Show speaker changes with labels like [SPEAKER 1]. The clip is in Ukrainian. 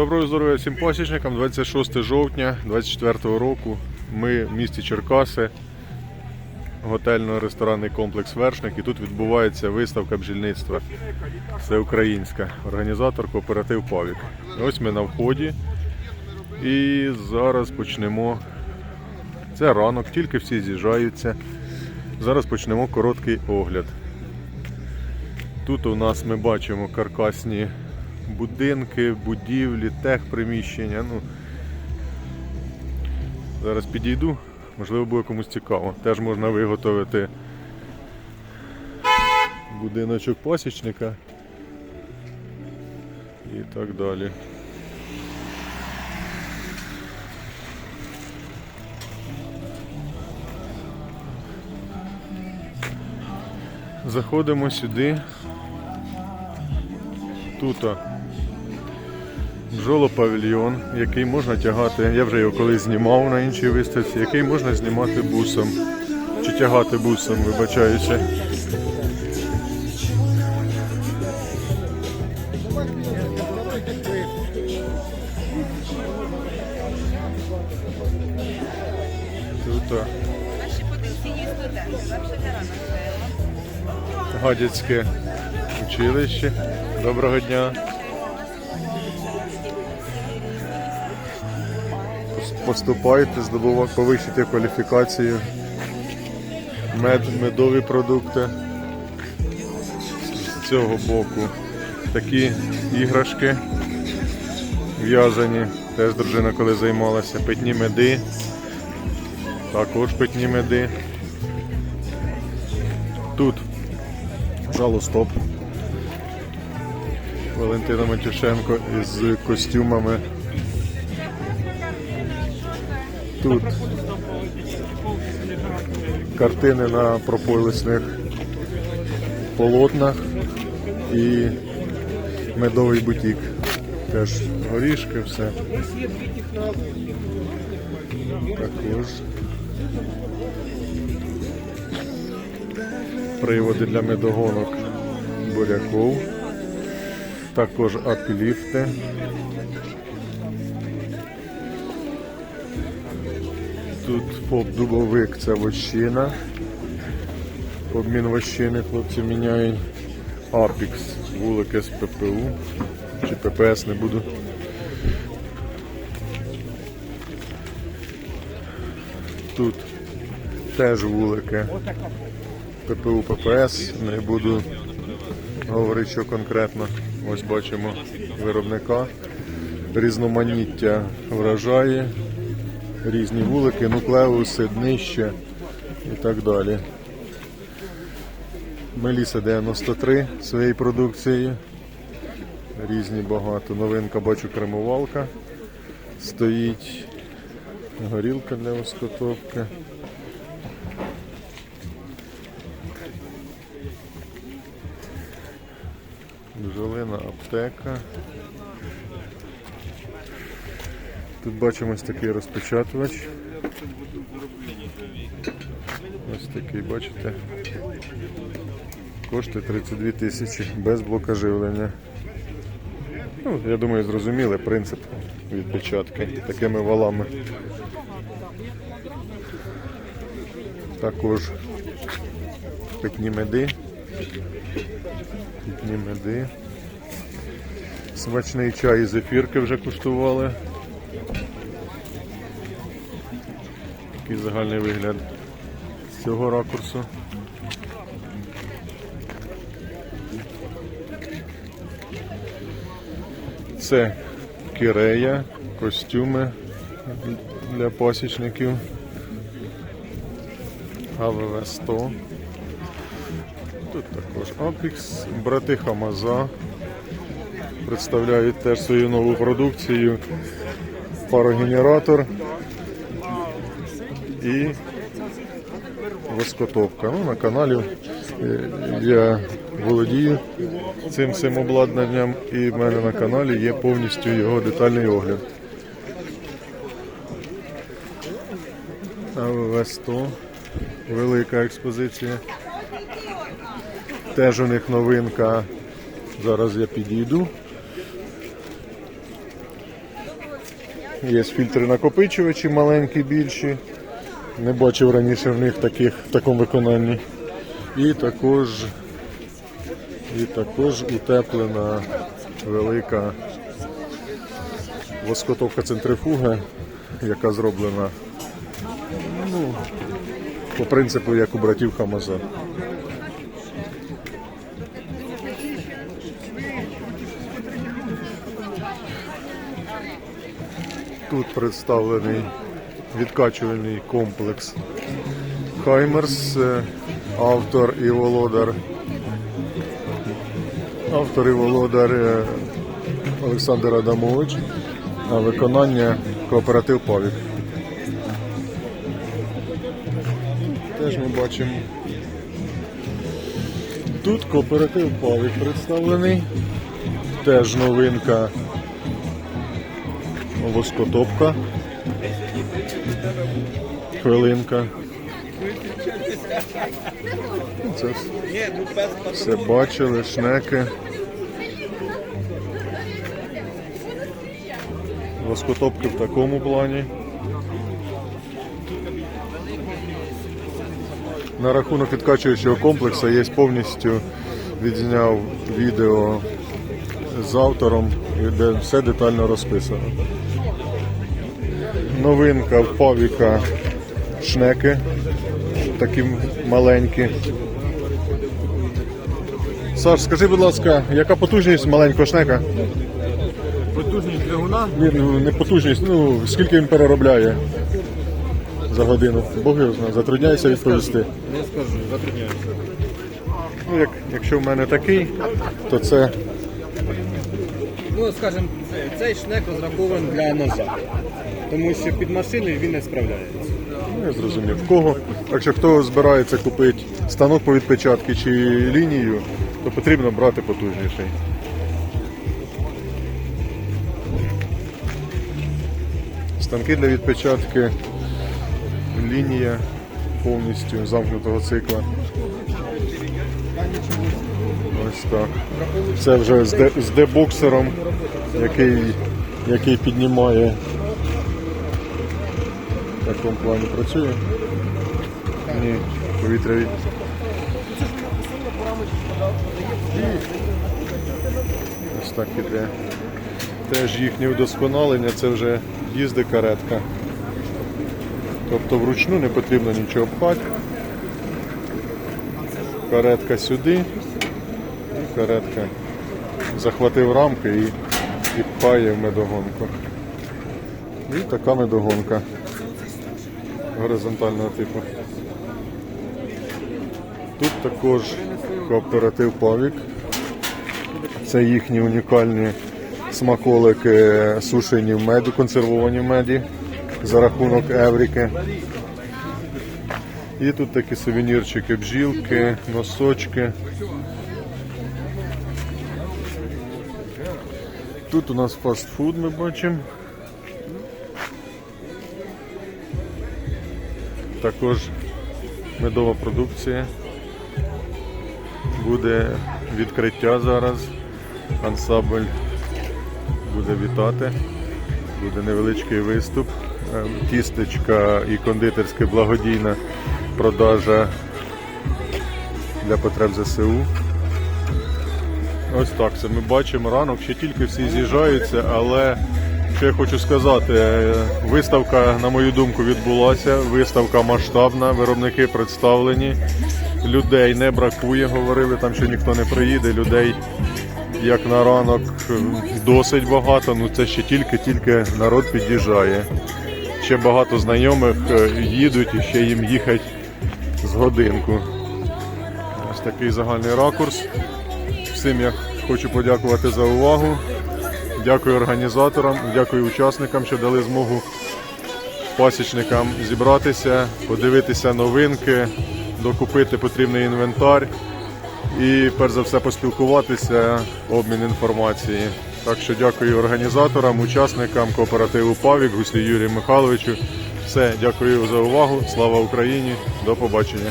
[SPEAKER 1] Доброго здоров'я всім посічникам. 26 жовтня 24 року. Ми в місті Черкаси, готельно-ресторанний комплекс Вершник. І тут відбувається виставка бджільництва. Всеукраїнська. Організатор кооператив Павік. Ось ми на вході. І зараз почнемо. Це ранок, тільки всі з'їжджаються. Зараз почнемо короткий огляд. Тут у нас ми бачимо каркасні будинки, будівлі, техприміщення. Ну, зараз підійду, можливо, буде комусь цікаво. Теж можна виготовити будиночок пасічника і так далі. Заходимо сюди. Тут бджолопавільйон, який можна тягати, я вже його колись знімав на іншій виставці, який можна знімати бусом. Чи тягати бусом, вибачаюся. Тут
[SPEAKER 2] Наші потенційні студенти
[SPEAKER 1] гадяцьке училище. Доброго дня. Поступайте, здобувати, повищити кваліфікацію. Мед, медові продукти. З цього боку такі іграшки в'язані. Теж дружина коли займалася. Питні меди. Також питні меди. Тут жалостоп. Валентина Матюшенко із костюмами. Тут картини на пропойлисних полотнах і медовий бутік. Теж горішки, все. Також. Приводи для медогонок буряков. Також апліфти. Тут поп дубовик це вощина. Обмін вощини хлопці міняють. Апікс, вулики з ППУ. Чи ППС не буду. Тут теж вулики. ППУ ППС, не буду говорити, що конкретно. Ось бачимо виробника. Різноманіття вражає, різні вулики, нуклеуси, днище і так далі. Меліса 93 своєю продукцією. Різні багато. Новинка бачу кремувалка. Стоїть горілка для воскотопки. Бджолина аптека. Тут бачимо ось такий розпечатувач. Ось такий, бачите? Коштує 32 тисячі без блока живлення. Ну, я думаю, зрозуміли принцип відпечатки такими валами. Також питні меди. Питні меди. Смачний чай і зефірки вже куштували. Такий загальний вигляд з цього ракурсу. Це кирея, костюми для пасічників. АВВ 100. Тут також Апікс, брати Хамаза представляють теж свою нову продукцію. Парогенератор і воскотопка. Ну, на каналі е, я володію цим цим обладнанням і в мене на каналі є повністю його детальний огляд. АВВ 100 велика експозиція. Теж у них новинка. Зараз я підійду. Є фільтри накопичувачі маленькі, більші. Не бачив раніше в них таких в такому виконанні. І також, і також утеплена велика воскотовка центрифуга, яка зроблена ну, по принципу, як у братів Хамаза. Тут представлений відкачувальний комплекс Хаймерс, е, автор і володар. Автор і володар е, Олександр Адамович, а виконання кооператив Павік. Теж ми бачимо. Тут кооператив Павік представлений. Теж новинка воскотопка. Хвилинка. Це все бачили, шнеки. Воскотопки в такому плані. На рахунок відкачуючого комплексу є повністю відзняв відео з автором, де все детально розписано. Новинка в Павіка шнеки, такі маленькі. Саш, скажи, будь ласка, яка потужність маленького шнека?
[SPEAKER 3] Потужність двигуна
[SPEAKER 1] Ні, ну не потужність, ну скільки він переробляє за годину? Бог його знає, затрудняється відповісти.
[SPEAKER 3] не скажу, затрудняюся.
[SPEAKER 1] Ну, як, якщо в мене такий, то це
[SPEAKER 3] Ну, скажімо, цей шнек розрахований для ножа. Тому що під машиною він не справляється.
[SPEAKER 1] ну, я зрозумів. В кого? Так що хто збирається купити станок по відпечатки чи лінію, то потрібно брати потужніший. Станки для відпечатки, лінія повністю замкнутого цикла. Ось так. Це вже з, дебоксером, який, який піднімає в такому плані працює. Ні, повітря від... Ось так іде. Теж їхнє удосконалення, це вже їзди каретка. Тобто вручну не потрібно нічого пхати. Каретка сюди, і каретка захватив рамки і, і пхає в медогонку. І така медогонка горизонтального типу. Тут також кооператив Павік. Це їхні унікальні смаколики сушені в меді, консервовані в меді за рахунок Евріки. І тут такі сувенірчики, бжілки, носочки. Тут у нас фастфуд ми бачимо. Також медова продукція. Буде відкриття зараз. Ансамбль буде вітати. Буде невеличкий виступ. Е, Тістечка і кондитерська благодійна продажа для потреб ЗСУ. Ось так це ми бачимо ранок, ще тільки всі з'їжджаються, але що я хочу сказати, виставка, на мою думку, відбулася. Виставка масштабна, виробники представлені. Людей не бракує, говорили там, що ніхто не приїде. Людей як на ранок досить багато. Ну це ще тільки-тільки народ під'їжджає. Ще багато знайомих е, їдуть і ще їм їхати з годинку. Ось такий загальний ракурс. Всім я хочу подякувати за увагу. Дякую організаторам, дякую учасникам, що дали змогу пасічникам зібратися, подивитися новинки, докупити потрібний інвентар і перш за все поспілкуватися, обмін інформації. Так що дякую організаторам, учасникам кооперативу Павік, Гуслі Юрію Михайловичу. Все, дякую за увагу. Слава Україні! До побачення.